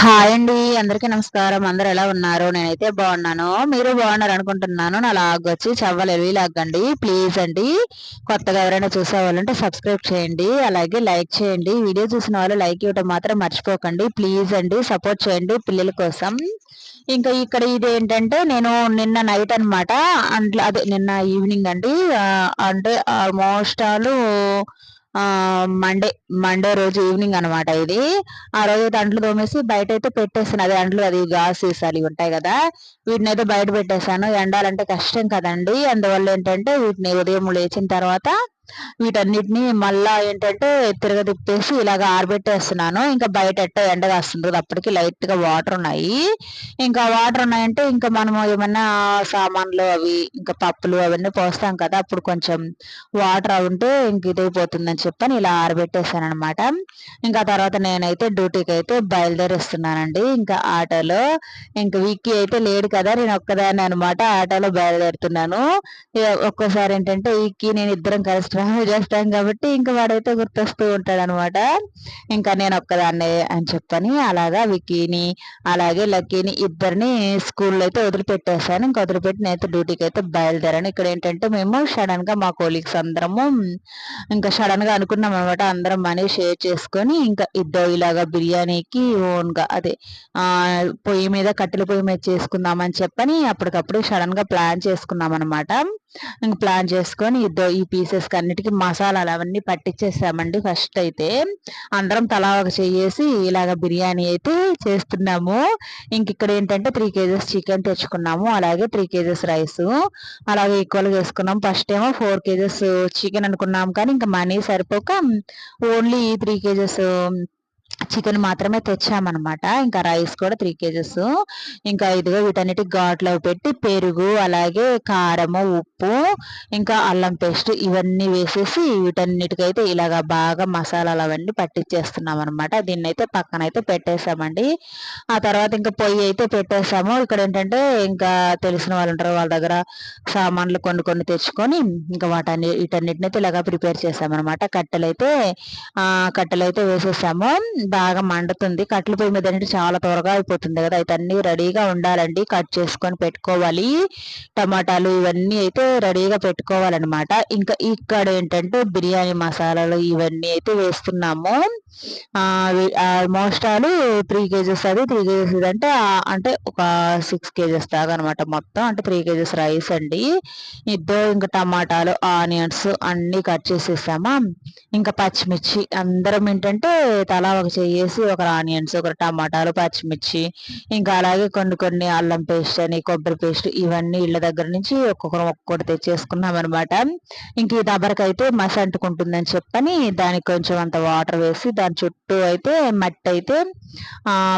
Hi అండి అందరికీ నమస్కారం. అందరు ఎలా ఉన్నారు? నేనైతే బాగున్నాను. మీరు బాగున్నారు అనుకుంటున్నాను. నా లాగ్ వచ్చి చవ్వలేదు. లాగండి ప్లీజ్ అండి కొత్తగా ఎవరైనా చూసేవాళ్ళంటే సబ్స్క్రైబ్ చేయండి. అలాగే లైక్ చేయండి. వీడియో చూసిన వాళ్ళు లైక్ ఇవ్వడం మాత్రం మర్చిపోకండి. ప్లీజ్ అండి సపోర్ట్ చేయండి పిల్లల కోసం. ఇంకా ఇక్కడ ఇది ఏంటంటే నేను నిన్న నైట్ అనమాట అంట్లో అదే నిన్న ఈవినింగ్ అండి అంటే ఆల్మోస్ట్ ఆల్ మండే మండే రోజు ఈవినింగ్ అనమాట ఇది. ఆ రోజు అయితే అంట్లు తోమేసి బయట అయితే పెట్టేస్తాను అది అంట్లు అది గాస్ సీసాలు ఉంటాయి కదా. వీటిని అయితే బయట పెట్టేశాను ఎండాలంటే కష్టం కదండి. అందువల్ల ఏంటంటే వీటిని ఉదయం లేచిన తర్వాత వీటన్నిటిని మళ్ళా ఏంటంటే తిరగ తిప్పేసి ఇలాగ ఆరబెట్టేస్తున్నాను. ఇంకా బయట ఎట్ట ఎండ కాస్తుంది అప్పటికి లైట్గా వాటర్ ఉన్నాయి. ఇంకా వాటర్ ఉన్నాయంటే ఇంకా మనము ఏమన్నా సామాన్లు అవి ఇంకా పప్పులు అవన్నీ పోస్తాం కదా అప్పుడు కొంచెం వాటర్ ఉంటే ఇంక ఇదైపోతుందని చెప్పని ఇలా ఆరబెట్టేసాను అనమాట ఇంకా తర్వాత నేనైతే డ్యూటీకి అయితే బయలుదేరిస్తున్నానండి ఇంకా ఆటోలో. ఇంకా విక్కీ అయితే లేడు కదా నేను ఒక్కదాన్ని అనమాట ఆటోలో బయలుదేరుతున్నాను. ఒక్కోసారి ఏంటంటే విక్కీ నేను ఇద్దరం కలిసి ట్రావెల్ చేస్తాం కాబట్టి ఇంకా వాడైతే గుర్తొస్తూ ఉంటాడు అనమాట ఇంకా నేను ఒక్కదాన్నే అని చెప్పని అలాగా విక్కీని అలాగే లక్కీని ఇద్దరిని స్కూల్లో అయితే వదిలిపెట్టేశాను. ఇంకా వదిలిపెట్టి నేనైతే డ్యూటీకి అయితే బయలుదేరాను. ఇక్కడ ఏంటంటే మేము సడన్గా మా కోలీగ్స్ అందరము ఇంకా సడన్గా అనుకున్నాం అనమాట అందరం మనీ షేర్ చేసుకొని ఇంకా ఇద్దరు ఇలాగా బిర్యానీకి ఓన్గా అదే ఆ పొయ్యి మీద కట్టెల పొయ్యి మీద చేసుకుందామని చెప్పని అప్పటికప్పుడు సడన్గా ప్లాన్ చేసుకున్నాం అనమాట ఇంక ప్లాన్ చేసుకొని ఇద్దరు ఈ పీసెస్ అన్నిటికీ మసాలాలు అవన్నీ పట్టించేసామండి ఫస్ట్ అయితే. అందరం తలా ఒక చేసి ఇలాగ బిర్యానీ అయితే చేస్తున్నాము. ఇంక ఇక్కడ ఏంటంటే త్రీ కేజెస్ చికెన్ తెచ్చుకున్నాము. అలాగే త్రీ కేజెస్ రైస్ అలాగే ఈక్వల్గా వేసుకున్నాం. ఫస్ట్ ఏమో ఫోర్ కేజెస్ చికెన్ అనుకున్నాం. కానీ ఇంకా మనీ సరిపోక ఓన్లీ త్రీ కేజెస్ చికెన్ మాత్రమే తెచ్చామన్నమాట. ఇంకా రైస్ కూడా త్రీ కేజెస్. ఇంకా ఇదిగో వీటన్నిటి ఘాట్లో పెట్టి పెరుగు అలాగే కారము ఉప్పు ఇంకా అల్లం పేస్ట్ ఇవన్నీ వేసేసి వీటన్నిటికైతే ఇలాగా బాగా మసాలాలు అవన్నీ పట్టించేస్తున్నాం అనమాట దీన్ని అయితే పక్కన అయితే పెట్టేసామండి. ఆ తర్వాత ఇంకా పొయ్యి అయితే పెట్టేసాము. ఇక్కడ ఏంటంటే ఇంకా తెలిసిన వాళ్ళు ఉంటారు వాళ్ళ దగ్గర సామాన్లు కొన్ని కొన్ని తెచ్చుకొని ఇంకా వాటన్ని వీటన్నిటిని అయితే ఇలాగా ప్రిపేర్ చేసామన్నమాట. కట్టెలైతే కట్టెలైతే వేసేసాము. బాగా మండుతుంది. కట్టెల పొయ్యి మీద అంటే చాలా త్వరగా అయిపోతుంది కదా. అయితే అన్ని రెడీగా ఉండాలండి. కట్ చేసుకొని పెట్టుకోవాలి. టమాటాలు ఇవన్నీ అయితే రెడీగా పెట్టుకోవాలన్నమాట. ఇంకా ఇక్కడ ఏంటంటే బిర్యానీ మసాలాలు ఇవన్నీ అయితే వేస్తున్నాము. ఆల్మోస్ట్ ఆల్ త్రీ కేజెస్ అది త్రీ కేజెస్ అంటే అంటే ఒక సిక్స్ కేజెస్ దాకా అనమాట మొత్తం. అంటే త్రీ కేజెస్ రైస్ అండి. ఇద్దరు ఇంకా టమాటాలు ఆనియన్స్ అన్ని కట్ చేసేసామా. ఇంకా పచ్చిమిర్చి అందరం ఏంటంటే తలా ఒక చేసి ఒక ఆనియన్స్ ఒక టమాటాలు పచ్చిమిర్చి ఇంకా అలాగే కొన్ని కొన్ని అల్లం పేస్ట్ అని కొబ్బరి పేస్ట్ ఇవన్నీ ఇళ్ళ దగ్గర నుంచి ఒక్కొక్కరు ఒక్కొక్కటి తెచ్చేసుకున్నాం అనమాట ఇంక ఈ దబరకైతే మసి అంటుకుంటుందని చెప్పని దానికి కొంచెం అంత వాటర్ వేసి దాని చుట్టూ అయితే మట్టి అయితే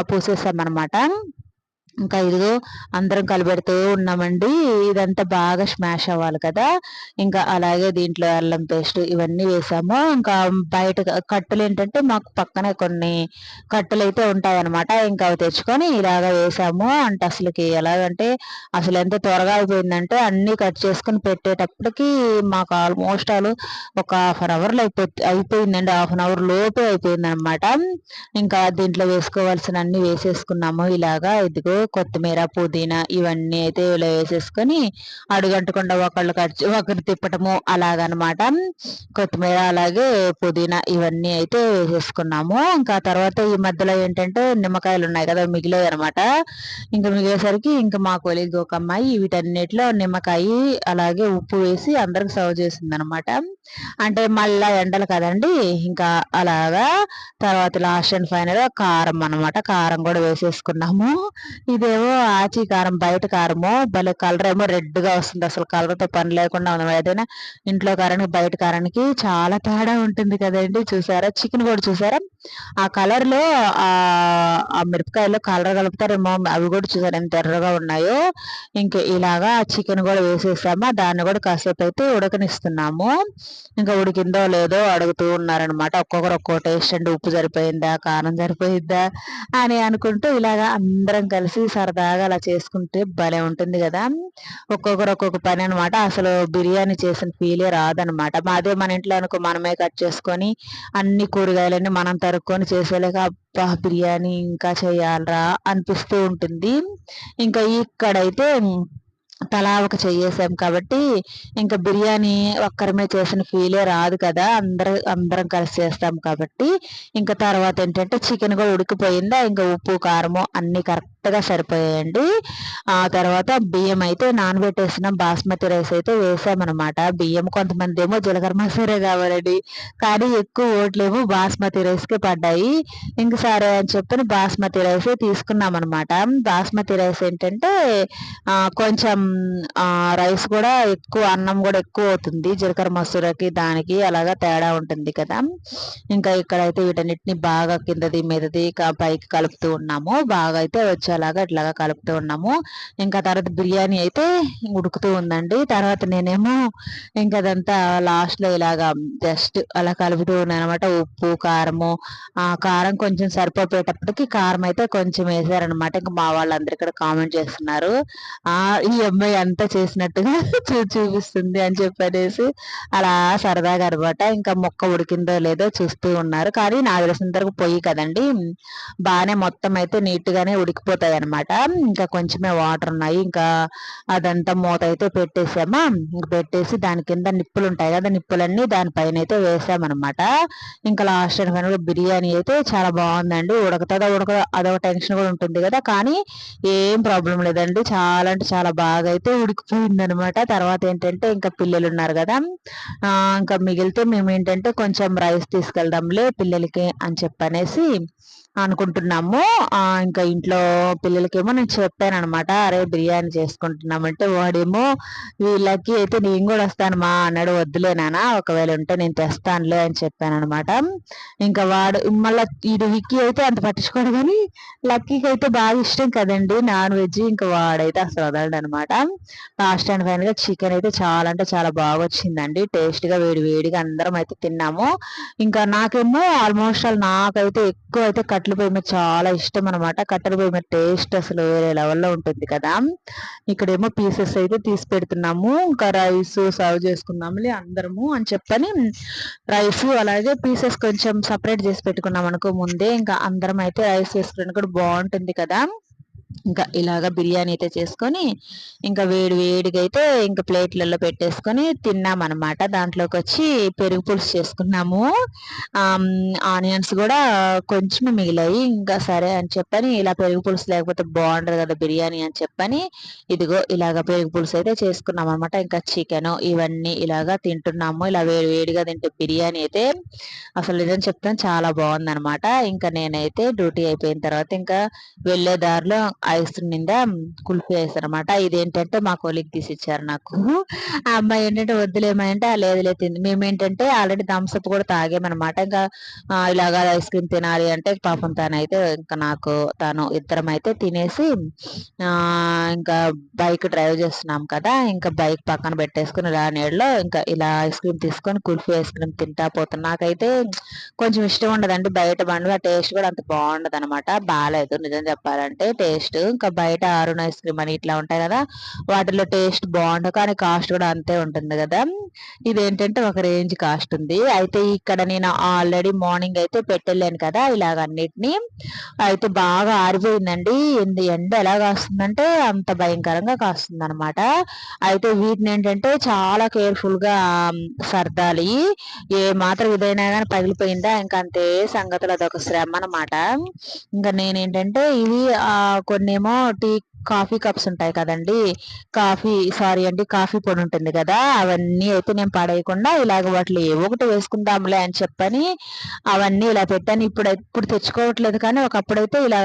పూసేసాం అనమాట ఇంకా ఇదిగో అందరం కలిపెడుతూ ఉన్నామండి. ఇదంతా బాగా స్మాష్ అవ్వాలి కదా. ఇంకా అలాగే దీంట్లో అల్లం పేస్ట్ ఇవన్నీ వేసాము. ఇంకా బయట కట్టెలు ఏంటంటే మాకు పక్కనే కొన్ని కట్టెలు అయితే ఉంటాయి అనమాట ఇంకా అవి తెచ్చుకొని ఇలాగ వేసాము. అంటే అసలుకి ఎలాగంటే అసలు ఎంత త్వరగా అయిపోయిందంటే అన్ని కట్ చేసుకుని పెట్టేటప్పటికి మాకు ఆల్మోస్ట్ ఆల్ ఒక హాఫ్ అన్ అవర్లో అయిపో అయిపోయిందండి. హాఫ్ అన్ అవర్ లోపే అయిపోయిందనమాట ఇంకా దీంట్లో వేసుకోవాల్సిన అన్ని వేసేసుకున్నాము. ఇలాగా ఇదిగో కొత్తిమీర పుదీనా ఇవన్నీ అయితే ఇలా వేసేసుకొని అడుగంటకుండా ఒకళ్ళు కట్ ఒకరు తిప్పటము అలాగనమాట. కొత్తిమీర అలాగే పుదీనా ఇవన్నీ అయితే వేసేసుకున్నాము. ఇంకా తర్వాత ఈ మధ్యలో ఏంటంటే నిమ్మకాయలు ఉన్నాయి కదా మిగిలాయి అనమాట. ఇంకా మిగిలేసరికి ఇంకా మా కొలిగ్ ఒక అమ్మాయి వీటన్నిటిలో నిమ్మకాయ అలాగే ఉప్పు వేసి అందరికి సర్వ్ చేసింది అనమాట అంటే మళ్ళా ఎండలు కదండి ఇంకా అలాగా తర్వాత లాస్ట్ అండ్ ఫైనల్ కారం అనమాట. కారం కూడా వేసేసుకున్నాము. ఇదేమో ఆచి కారం బయట కారము భలే కలర్ ఏమో రెడ్గా వస్తుంది. అసలు కలర్తో పని లేకుండా ఉంది ఏదైనా ఇంట్లో కారానికి బయట కారానికి చాలా తేడా ఉంటుంది కదండి. చూసారా? చికెన్ కూడా చూసారా? ఆ కలర్లో ఆ మిరపకాయలో కలర్ కలుపుతారేమో అవి కూడా చూసారు ఎంత ఎర్రగా ఉన్నాయో. ఇంకా ఇలాగా చికెన్ కూడా వేసేసామా. దాన్ని కూడా కాసేపు అయితే ఉడకనిస్తున్నాము. ఇంకా ఉడికిందో లేదో అడుగుతూ ఉన్నారనమాట ఒక్కొక్కరు ఒక్కో టేస్ట్ అండి. ఉప్పు సరిపోయిందా? కారం సరిపోయిందా? అని అనుకుంటూ ఇలాగా అందరం కలిసి సరదాగా అలా చేసుకుంటే భలే ఉంటుంది కదా. ఒక్కొక్కరు ఒక్కొక్క పని అనమాట అసలు బిర్యానీ చేసిన ఫీలే రాదనమాట మాదే మన ఇంట్లో అనుకో మనమే కట్ చేసుకొని అన్ని కూరగాయలన్నీ మనం తరు కనుక్కొని చేసేలాగా అబ్బా బిర్యానీ ఇంకా చేయాలరా అనిపిస్తూ ఉంటుంది. ఇంకా ఇక్కడైతే తలా ఒక చెయ్యేసాం కాబట్టి ఇంకా బిర్యానీ ఒక్కరమే చేసిన ఫీలే రాదు కదా. అందరు అందరం కలిసి చేస్తాం కాబట్టి. ఇంకా తర్వాత ఏంటంటే చికెన్ కూడా ఉడికిపోయిందా ఇంకా ఉప్పు కారము అన్ని కరెక్ట్ కరెక్ట్గా సరిపోయాయండి. ఆ తర్వాత బియ్యం అయితే నానబెట్టేసిన బాస్మతి రైస్ అయితే వేసామన్నమాట. బియ్యం కొంతమంది ఏమో జీలకర్ర మసూరే కావాలండి. కానీ ఎక్కువ ఓట్లేమో బాస్మతి రైస్కే పడ్డాయి. ఇంక సరే అని చెప్పి బాస్మతి రైస్ తీసుకున్నాం అనమాట బాస్మతి రైస్ ఏంటంటే కొంచెం రైస్ కూడా ఎక్కువ అన్నం కూడా ఎక్కువ అవుతుంది. జీలకర్ర మసూరకి దానికి అలాగా తేడా ఉంటుంది కదా. ఇంకా ఇక్కడైతే వీటన్నిటిని బాగా కిందది మీదది పైకి కలుపుతూ ఉన్నాము. బాగా అయితే వచ్చాము అలాగా ఇట్లాగా కలుపుతూ ఉన్నాము. ఇంకా తర్వాత బిర్యానీ అయితే ఉడుకుతూ ఉందండి. తర్వాత నేనేమో ఇంకా అదంతా లాస్ట్లో ఇలాగా జస్ట్ అలా కలుపుతూ ఉన్నాను అనమాట ఉప్పు కారము ఆ కారం కొంచెం సరిపోయేటప్పటికి కారం అయితే కొంచెం వేసారనమాట. ఇంకా మా వాళ్ళందరూ ఇక్కడ కామెంట్ చేస్తున్నారు. ఆ ఈ అమ్మాయి అంతా చేసినట్టుగా చూ చూపిస్తుంది అని చెప్పనేసి అలా సరదాగా అనమాట. ఇంకా మొక్క ఉడికిందో లేదో చూస్తూ ఉన్నారు. కానీ నాకు తెలిసిన వరకు పొయ్యి కదండి. బాగానే మొత్తం అయితే నీట్ గానే ఉడికిపోతాయి అయిపోయాయి అనమాట ఇంకా కొంచెమే వాటర్ ఉన్నాయి. ఇంకా అదంతా మూత అయితే పెట్టేసామా? ఇంకా పెట్టేసి దాని కింద నిప్పులు ఉంటాయి కదా నిప్పులన్నీ దానిపైన అయితే వేసామన్నమాట. ఇంకా లాస్ట్ కనుక బిర్యానీ అయితే చాలా బాగుందండి. ఉడకతుందా ఉడక అదొక టెన్షన్ కూడా ఉంటుంది కదా. కానీ ఏం ప్రాబ్లం లేదండి. చాలా అంటే చాలా బాగా అయితే ఉడికిపోయింది అనమాట తర్వాత ఏంటంటే ఇంకా పిల్లలు ఉన్నారు కదా ఇంకా మిగిలితే మేము ఏంటంటే కొంచెం రైస్ తీసుకెళ్దాంలే పిల్లలకి అని చెప్పనేసి అనుకుంటున్నాము. ఇంకా ఇంట్లో పిల్లలకేమో నేను చెప్పాను అనమాట అరే బిర్యానీ చేసుకుంటున్నామంటే వాడేమో వీళ్ళకి అయితే నేను కూడా వస్తాను మా అన్నాడు. వద్దులే నాన్న ఒకవేళ ఉంటే నేను తెస్తానులే అని చెప్పాను అనమాట ఇంకా వాడు మళ్ళీ ఇటు విక్కీ అయితే అంత పట్టించుకోడు కానీ లక్కీకి అయితే బాగా ఇష్టం కదండి. నాన్ వెజ్ ఇంకా వాడైతే అసలు వదలడు అనమాట లాస్ట్ అండ్ ఫైనల్గా చికెన్ అయితే చాలా అంటే చాలా బాగా వచ్చిందండి. టేస్ట్గా వేడి వేడిగా అందరం అయితే తిన్నాము. ఇంకా నాకేమో ఆల్మోస్ట్ ఆల్ నాకైతే ఎక్కువ అయితే కట్ కట్టెల పొయ్యి మీద చాలా ఇష్టం అనమాట కట్టెల పొయ్యి మీద టేస్ట్ అసలు వేరే లెవెల్లో ఉంటుంది కదా. ఇక్కడేమో పీసెస్ అయితే తీసి పెడుతున్నాము. ఇంకా రైస్ సర్వ్ చేసుకుందాంలే అందరము అని చెప్పని రైస్ అలాగే పీసెస్ కొంచెం సపరేట్ చేసి పెట్టుకున్నాం అనుకో ముందే. ఇంకా అందరం అయితే రైస్ వేసుకోవడానికి కూడా బాగుంటుంది కదా. ఇంకా ఇలాగ బిర్యానీ అయితే చేసుకొని ఇంకా వేడి వేడిగా అయితే ఇంకా ప్లేట్లలో పెట్టేసుకొని తిన్నామన్నమాట. దాంట్లోకి వచ్చి పెరుగు పులుసు చేసుకున్నాము. ఆనియన్స్ కూడా కొంచెం మిగిలాయి. ఇంకా సరే అని చెప్పని ఇలా పెరుగు పులుసు లేకపోతే బాగుండదు కదా బిర్యానీ అని చెప్పని ఇదిగో ఇలాగ పెరుగు పులుసు అయితే చేసుకున్నాం అనమాట ఇంకా చికెన్ ఇవన్నీ ఇలాగా తింటున్నాము. ఇలా వేడి వేడిగా తింటే బిర్యానీ అయితే అసలు నిజం చెప్తాను చాలా బాగుందనమాట ఇంకా నేనైతే డ్యూటీ అయిపోయిన తర్వాత ఇంకా వెళ్ళే దారిలో ఐస్ నిండా కుల్ఫీ వేస్తారనమాట ఇదేంటంటే మా కొలిక్ తీసి ఇచ్చారు నాకు. ఆ అమ్మాయి ఏంటంటే వద్దులేమంటే ఆ లేదు లేదు తింది మేము ఏంటంటే ఆల్రెడీ థమ్స్అప్ కూడా తాగామనమాట ఇంకా ఇలాగా ఐస్ క్రీమ్ తినాలి అంటే పాపం తనైతే ఇంకా నాకు తను ఇద్దరం అయితే తినేసి ఇంకా బైక్ డ్రైవ్ చేస్తున్నాం కదా ఇంకా బైక్ పక్కన పెట్టేసుకుని ఇలా నీడలో ఇంకా ఇలా ఐస్ క్రీమ్ తీసుకొని కుల్ఫీ ఐస్ క్రీమ్ తింటా పోతాను నాకైతే కొంచెం ఇష్టం ఉండదండి బయట బండి ఆ టేస్ట్ కూడా అంత బాగుండదు అనమాట బాగాలేదు నిజం చెప్పాలంటే టేస్ట్ ఇంకా బయట అరుణ్ ఐస్ క్రీమ్ అని ఇట్లా ఉంటాయి కదా వాటిలో టేస్ట్ బాగుండదు కానీ కాస్ట్ కూడా అంతే ఉంటుంది కదా. ఇదేంటంటే ఒక రేంజ్ కాస్ట్ ఉంది. అయితే ఇక్కడ నేను ఆల్రెడీ మార్నింగ్ అయితే పెట్టెళ్ళాను కదా ఇలాగ అన్నిటిని అయితే బాగా ఆరిపోయిందండి. ఎండ ఎలా కాస్తుందంటే అంత భయంకరంగా కాస్తుంది అనమాట అయితే వీటిని ఏంటంటే చాలా కేర్ఫుల్గా సర్దాలి. ఏ మాత్రం ఇదైనా కానీ పగిలిపోయిందా ఇంకా అంతే సంగతులు అదొక శ్రమ అనమాట ఇంకా నేనేంటంటే ఇవి కొన్నేమో టీ కాఫీ కప్స్ ఉంటాయి కదండి. కాఫీ సారీ అండి కాఫీ పొడి ఉంటుంది కదా. అవన్నీ అయితే నేను పడేయకుండా ఇలాగ వాటిలో ఏ ఒకటి వేసుకుందాంలే అని చెప్పని అవన్నీ ఇలా పెట్టాను. ఇప్పుడు ఇప్పుడు తెచ్చుకోవట్లేదు కానీ ఒకప్పుడైతే ఇలా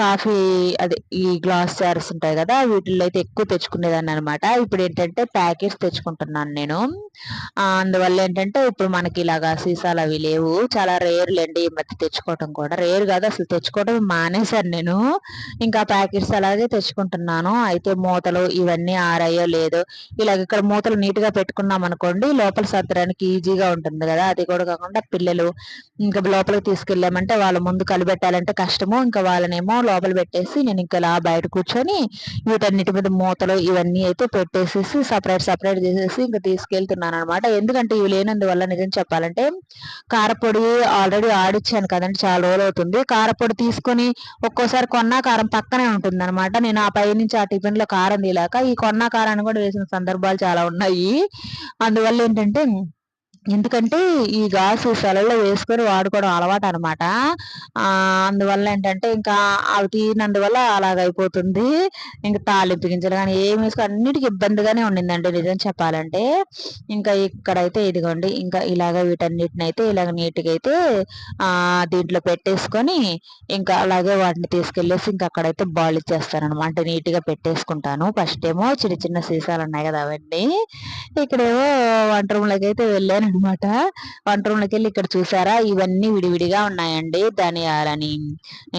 కాఫీ అదే ఈ గ్లాస్ జార్స్ ఉంటాయి కదా వీటిల్లో అయితే ఎక్కువ తెచ్చుకునేదాన్ని అనమాట ఇప్పుడు ఏంటంటే ప్యాకెట్స్ తెచ్చుకుంటున్నాను నేను. అందువల్ల ఏంటంటే ఇప్పుడు మనకి ఇలాగా సీసాలు అవి లేవు. చాలా రేర్లేండి ఈ మధ్య తెచ్చుకోవటం కూడా. రేర్ కాదు అసలు తెచ్చుకోవడం మానేశాను నేను. ఇంకా ప్యాకెట్స్ అలా అలాగే తెచ్చుకుంటున్నాను. అయితే మూతలు ఇవన్నీ ఆరాయో లేదో. ఇలాగ ఇక్కడ మూతలు నీట్గా పెట్టుకున్నాం అనుకోండి లోపల సత్తడానికి ఈజీగా ఉంటుంది కదా. అది కూడా కాకుండా పిల్లలు ఇంకా లోపలికి తీసుకెళ్ళామంటే వాళ్ళ ముందు కలిపెట్టాలంటే కష్టము. ఇంకా వాళ్ళనేమో లోపల పెట్టేసి నేను ఇంకా ఇలా బయట కూర్చొని వీటన్నిటి మీద మూతలు ఇవన్నీ అయితే పెట్టేసేసి సపరేట్ సపరేట్ చేసేసి ఇంకా తీసుకెళ్తున్నాను అనమాట ఎందుకంటే ఇవి లేనందువల్ల నిజం చెప్పాలంటే కారపొడి ఆల్రెడీ ఆడిచ్చాను కదండి చాలా రోజులు అవుతుంది. కారపొడి తీసుకొని ఒక్కోసారి కొన్నా కారం పక్కనే ఉంటుంది అనమాట నేను ఆ పై నుంచి ఆ టిఫిన్లో కారం తీలాక ఈ కొన్నా కారాన్ని కూడా వేసిన సందర్భాలు చాలా ఉన్నాయి. అందువల్ల ఏంటంటే ఎందుకంటే ఈ గాజు సెలవులో వేసుకొని వాడుకోవడం అలవాటు అనమాట అందువల్ల ఏంటంటే ఇంకా అవి తీనందువల్ల అలాగైపోతుంది. ఇంకా తాలింపు గింజలు కానీ ఏమి వేసుకో అన్నిటికీ ఇబ్బందిగానే ఉండిందండి నిజం చెప్పాలంటే. ఇంకా ఇక్కడైతే ఇదిగోండి ఇంకా ఇలాగ వీటన్నిటిని అయితే ఇలాగ నీట్గా అయితే దీంట్లో పెట్టేసుకొని ఇంకా అలాగే వాటిని తీసుకెళ్ళేసి ఇంకా అక్కడైతే బాల్ ఇచ్చేస్తాను అనమాట నీట్గా పెట్టేసుకుంటాను. ఫస్ట్ ఏమో చిన్న చిన్న సీసాలు ఉన్నాయి కదా అవన్నీ. ఇక్కడేమో వంట రూమ్లోకి అయితే వెళ్ళాను అనమాట వంట రూమ్లోకి వెళ్ళి ఇక్కడ చూసారా? ఇవన్నీ విడివిడిగా ఉన్నాయండి ధనియాలని.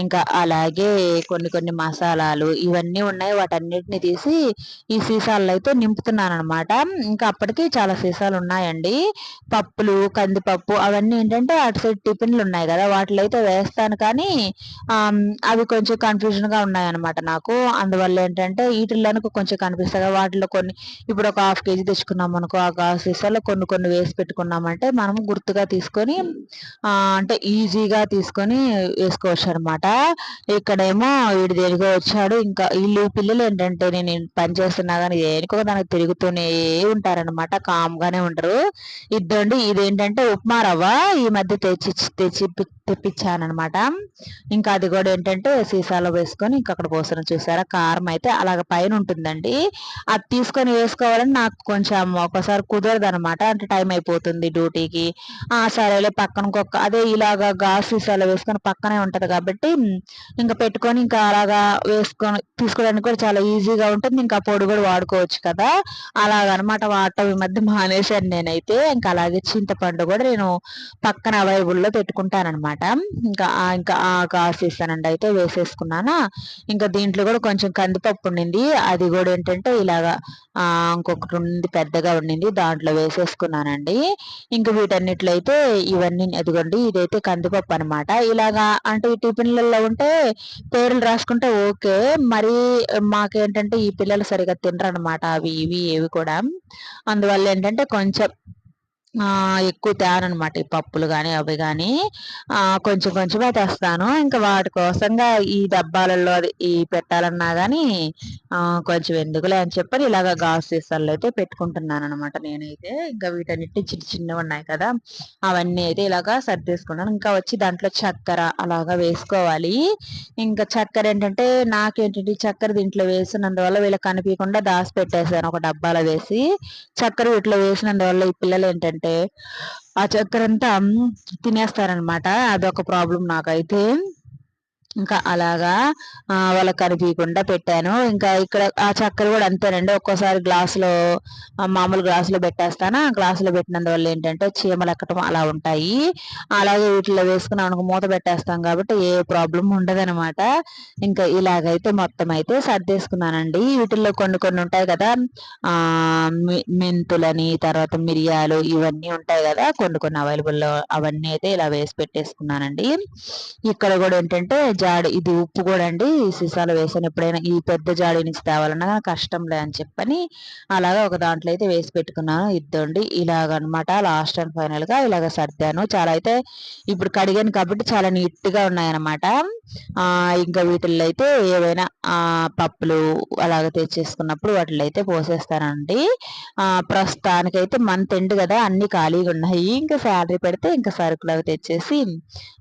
ఇంకా అలాగే కొన్ని కొన్ని మసాలాలు ఇవన్నీ ఉన్నాయి. వాటన్నిటిని తీసి ఈ సీసాల్లో అయితే నింపుతున్నాను అనమాట ఇంకా అప్పటికి చాలా సీసాలు ఉన్నాయండి పప్పులు కందిపప్పు అవన్నీ ఏంటంటే అటు సైడ్ టిఫిన్లు ఉన్నాయి కదా వాటిలో అయితే వేస్తాను కానీ అవి కొంచెం కన్ఫ్యూజన్గా ఉన్నాయి అనమాట నాకు. అందువల్ల ఏంటంటే వీటిల్లోనికి కొంచెం కనిపిస్తాయి వాటిలో కొన్ని ఇప్పుడు ఒక హాఫ్ కేజీ తెచ్చుకున్నాం అనుకో ఆ సీసాలో కొన్ని కొన్ని వేసి పెట్టుకున్నాం తీసుకున్నామంటే మనం గుర్తుగా తీసుకొని అంటే ఈజీగా తీసుకొని వేసుకోవచ్చు అనమాట ఇక్కడేమో వీడు దేనికో వచ్చాడు ఇంకా వీళ్ళు పిల్లలు ఏంటంటే నేను పని చేస్తున్నా కానీ దేనికో దానికి తిరుగుతూనే ఉంటారనమాట కామ్గానే ఉంటారు ఇద్దండి ఇదేంటంటే ఉప్మా రవ్వ ఈ మధ్య తెచ్చి తెచ్చి తెప్పించానమాట ఇంకా అది కూడా ఏంటంటే సీసాలో వేసుకొని ఇంకా అక్కడ పోసిన చూసారా? కారం అయితే అలాగ పైన ఉంటుందండి. అది తీసుకొని వేసుకోవాలని నాకు కొంచెం ఒకసారి కుదరదు అనమాట అంటే టైం అయిపోతుంది డ్యూటీకి. ఆ సరేలే పక్కన ఒక్క అదే ఇలాగా గాస్ సీసాలో వేసుకొని పక్కనే ఉంటది కాబట్టి ఇంకా పెట్టుకొని ఇంకా అలాగా వేసుకొని తీసుకోవడానికి కూడా చాలా ఈజీగా ఉంటుంది. ఇంకా పొడి కూడా వాడుకోవచ్చు కదా. అలాగనమాట వాడటం ఈ మధ్య మానేశాను నేనైతే. ఇంకా అలాగే చింతపండు కూడా నేను పక్కన అవైలబుల్లో పెట్టుకుంటాను అనమాట ఇంకా ఇంకా కాసేస్తానండి. అయితే వేసేసుకున్నాను. ఇంకా దీంట్లో కూడా కొంచెం కందిపప్పు ఉండింది. అది కూడా ఏంటంటే ఇలాగా ఇంకొకటి ఉండింది పెద్దగా ఉండింది. దాంట్లో వేసేసుకున్నానండి. ఇంకా వీటన్నిట్లో అయితే ఇవన్నీ అదిగోండి ఇదైతే కందిపప్పు అనమాట ఇలాగా అంటే ఈ టిఫిన్లలో ఉంటే పేర్లు రాసుకుంటే ఓకే. మరి మాకేంటంటే ఈ పిల్లలు సరిగా తినరు అనమాట అవి ఇవి ఏవి కూడా. అందువల్ల ఏంటంటే కొంచెం ఎక్కువ తేననమాట ఈ పప్పులు కానీ అవి కానీ కొంచెం కొంచెమే తెస్తాను. ఇంకా వాటి కోసంగా ఈ డబ్బాలలో అది ఈ పెట్టాలన్నా కానీ కొంచెం ఎందుకులే అని చెప్పని ఇలాగ గాజు సీసాల్లో అయితే పెట్టుకుంటున్నాను అనమాట నేనైతే. ఇంకా వీటన్నిటి చిన్న చిన్నవి ఉన్నాయి కదా అవన్నీ అయితే ఇలాగా సర్దేసుకున్నాను. ఇంకా వచ్చి దాంట్లో చక్కెర అలాగా వేసుకోవాలి. ఇంకా చక్కెర ఏంటంటే నాకేంటంటే చక్కెర దీంట్లో వేసినందువల్ల వీళ్ళకి కనిపించకుండా దాసి పెట్టేశాను ఒక డబ్బాలో వేసి. చక్కెర వీటిలో వేసినందువల్ల ఈ పిల్లలు ఏంటంటే ఉంటే ఆ చక్కెర అంతా తినేస్తారనమాట అదొక ప్రాబ్లం నాకైతే. ఇంకా అలాగా వాళ్ళకి కనిపించకుండా పెట్టాను. ఇంకా ఇక్కడ ఆ చక్కెర కూడా అంతేనండి. ఒక్కోసారి గ్లాసులో మామూలు గ్లాసులో పెట్టేస్తాను? ఆ గ్లాసులో పెట్టినందువల్ల ఏంటంటే చీమలు ఎక్కటం అలా ఉంటాయి. అలాగే వీటిలో వేసుకుని మనకు మూత పెట్టేస్తాం కాబట్టి ఏ ప్రాబ్లం ఉండదనమాట ఇంకా ఇలాగైతే మొత్తం అయితే సర్దేసుకున్నానండి. వీటిల్లో కొన్ని కొన్ని ఉంటాయి కదా మెంతులని తర్వాత మిరియాలు ఇవన్నీ ఉంటాయి కదా కొన్ని కొన్ని అవైలబుల్లో అవన్నీ అయితే ఇలా వేసి పెట్టేసుకున్నానండి. ఇక్కడ కూడా ఏంటంటే జాడి ఇది ఉప్పు కూడా అండి సీసాలో వేసాను. ఎప్పుడైనా ఈ పెద్ద జాడి నుంచి తేవాలన్నా కష్టంలే అని చెప్పని అలాగా ఒక దాంట్లో అయితే వేసి పెట్టుకున్నాను ఇద్దండి. ఇలాగ అనమాట లాస్ట్ అండ్ ఫైనల్గా ఇలాగ సర్దాను. చాలా అయితే ఇప్పుడు కడిగాను కాబట్టి చాలా నీట్గా ఉన్నాయన్నమాట ఇంకా వీటిల్లో అయితే ఏవైనా పప్పులు అలాగ తెచ్చేసుకున్నప్పుడు వాటిలో అయితే పోసేస్తానండి. ప్రస్తుతానికైతే మంత్ ఎండ్ కదా అన్ని ఖాళీగా ఉన్నాయి. ఇంకా శాలరీ పెడితే ఇంకా సరుకులు అవి తెచ్చేసి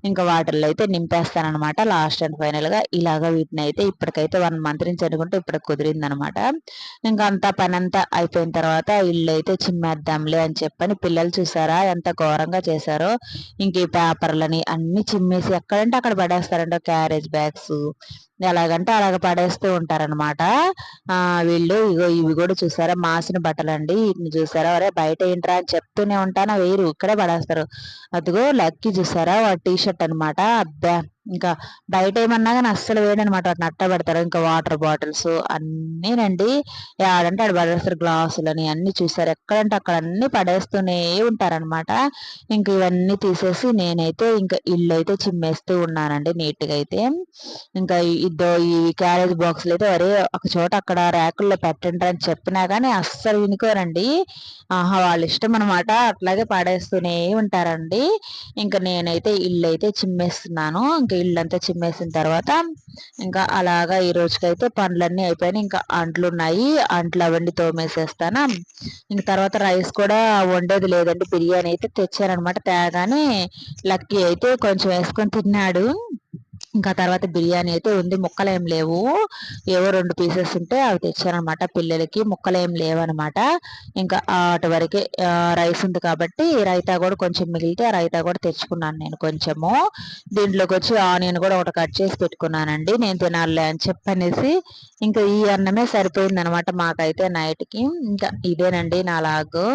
ఇంకా వాటిల్లో అయితే నింపేస్తానమాట లాస్ట్ అండ్ ఫైనల్గా ఇలాగ వీటిని అయితే ఇప్పటికైతే వన్ మంత్ నుంచి అనుకుంటే ఇప్పుడు కుదిరింది అనమాట ఇంకా అంతా పని అంతా అయిపోయిన తర్వాత ఇల్లు అయితే చిమ్మేద్దాంలే అని చెప్పని పిల్లలు చూసారా ఎంత ఘోరంగా చేశారో. ఇంక ఈ పేపర్లని అన్ని చిమ్మేసి ఎక్కడంటే అక్కడ పడేస్తారంట క్యారేజ్ బ్యాగ్స్. ఎలాగంటే అలాగ పడేస్తూ ఉంటారనమాట. వీళ్ళు ఇగో ఇవి కూడా చూసారా మాసిన బట్టలు అండి వీటిని చూసారా? అరే బయట ఏంట్రా? అని చెప్తూనే ఉంటాను. వేరు ఇక్కడే పడేస్తారు. అదిగో లక్కీ చూసారా? వాడు టీ షర్ట్ అనమాట. అబ్బా! ఇంకా బయట ఏమన్నా కానీ అస్సలు వేయడనమాట వాటిని అట్ట పెడతారు ఇంకా వాటర్ బాటిల్స్ అన్నీనండి. ఆడంటే ఆడ పడేస్తారు గ్లాసులని అన్ని చూసారు ఎక్కడంటే అక్కడ అన్ని పడేస్తూనే ఉంటారనమాట. ఇంక ఇవన్నీ తీసేసి నేనైతే ఇంకా ఇల్లు అయితే చిమ్మేస్తూ ఉన్నానండి నీట్గా అయితే ఇంకా ఇద్దో ఈ క్యారేజ్ బాక్సులు అయితే వరే ఒక చోట అక్కడ ర్యాకుల్లో పెట్టండి అని చెప్పినా కానీ అస్సలు వినుకోరండి. ఆహా వాళ్ళ ఇష్టం అనమాట అట్లాగే పడేస్తూనే ఉంటారండి. ఇంకా నేనైతే ఇల్లు అయితే చిమ్మేస్తున్నాను. ఇంకా అంతా చిమ్మేసిన తర్వాత ఇంకా అలాగా ఈ రోజుకైతే పండ్లన్నీ అయిపోయినాయి. ఇంకా అంట్లు ఉన్నాయి అంట్లు అవన్నీ తోమేసేస్తాను. ఇంక తర్వాత రైస్ కూడా వండేది లేదండి. బిర్యానీ అయితే తెచ్చానమాట తేగానే. లక్కీ అయితే కొంచెం వేసుకొని తిన్నాడు. ఇంకా తర్వాత బిర్యానీ అయితే ఉంది. ముక్కలు ఏం లేవు. ఏవో రెండు పీసెస్ ఉంటే అవి తెచ్చారనమాట పిల్లలకి. ముక్కలు ఏం లేవనమాట. ఇంకా అటు వరకే రైస్ ఉంది కాబట్టి రైతా కూడా కొంచెం మిగిలితే ఆ రైతా కూడా తెచ్చుకున్నాను నేను కొంచెము. దీంట్లోకి వచ్చి ఆనియన్ కూడా ఒకటి కట్ చేసి పెట్టుకున్నానండి. నేను తినాలి అని చెప్పనేసి ఇంకా ఈ అన్నమే సరిపోయింది అనమాట మాకైతే నైట్కి. ఇంకా ఇదేనండి నా లాగు.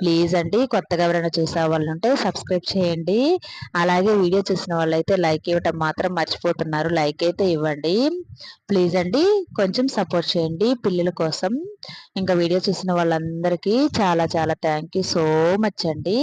ప్లీజ్ అండి కొత్తగా ఎవరైనా చూసే వాళ్ళు ఉంటే సబ్స్క్రైబ్ చేయండి. అలాగే వీడియో చూసిన వాళ్ళైతే లైక్ ఇవ్వటం మాత్రం మర్చిపోతున్నారు. లైక్ అయితే ఇవ్వండి. ప్లీజ్ అండి కొంచెం సపోర్ట్ చేయండి పిల్లల కోసం. ఇంకా వీడియో చూసిన వాళ్ళందరికీ చాలా చాలా థ్యాంక్ యూ సో మచ్ అండి.